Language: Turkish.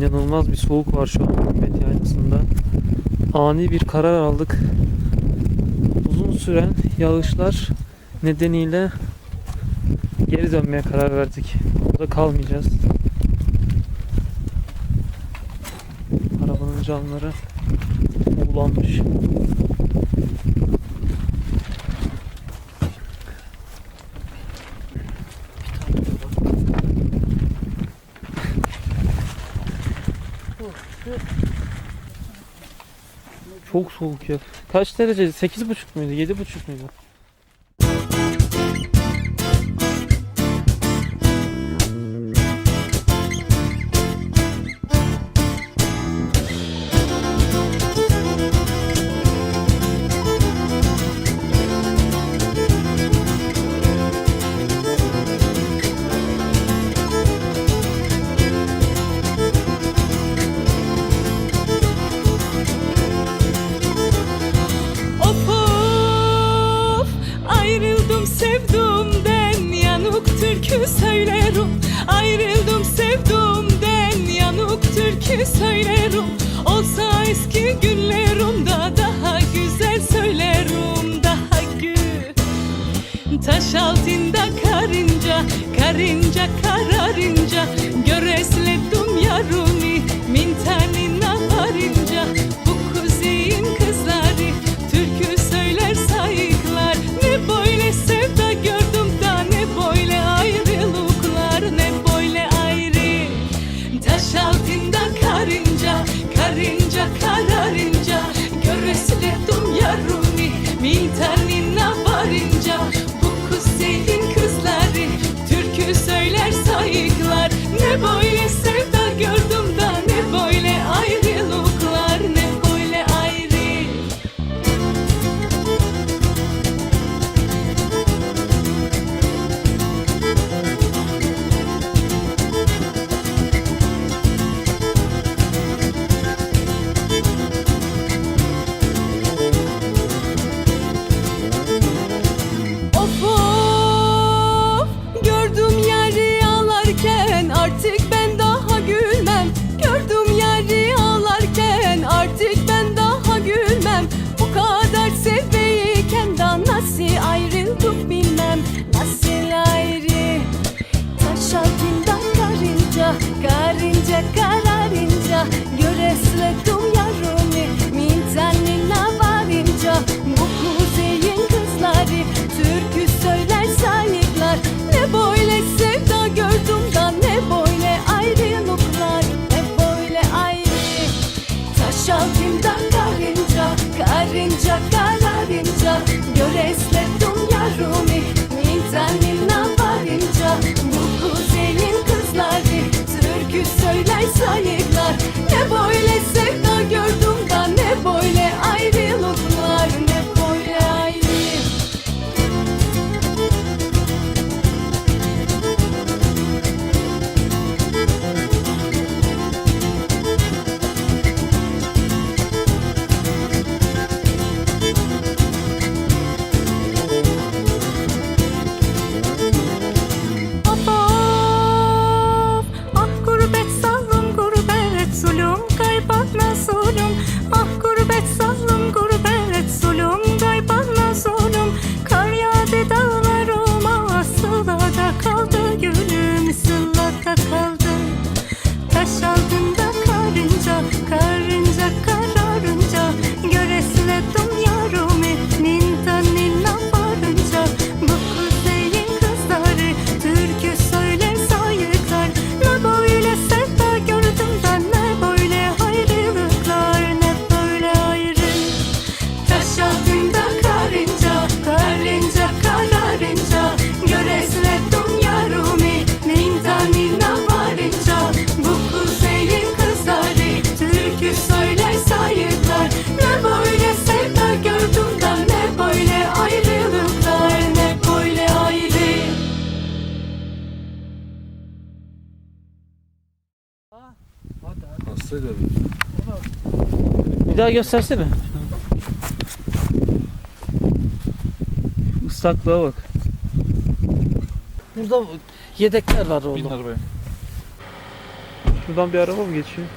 inanılmaz bir soğuk var şu an Mehmet Yaylası'nda. Ani bir karar aldık. Uzun süren yağışlar nedeniyle geri dönmeye karar verdik. Burada kalmayacağız. Arabanın camları bulanmış. Çok soğuk ya. Kaç derece? 8,5 muydu? 7,5 muydu? seni Şaltimda karınca, karınca kararınca Göresle dünya rumi, mitanin navarınca Bu kuzenin kızları, türkü söyler sayıklar. Ne böyle Hastaydı abi. Bir daha göstersene. Islaklığa bak. Burada yedekler var oğlum. Bin arabaya. Şuradan bir araba mı geçiyor?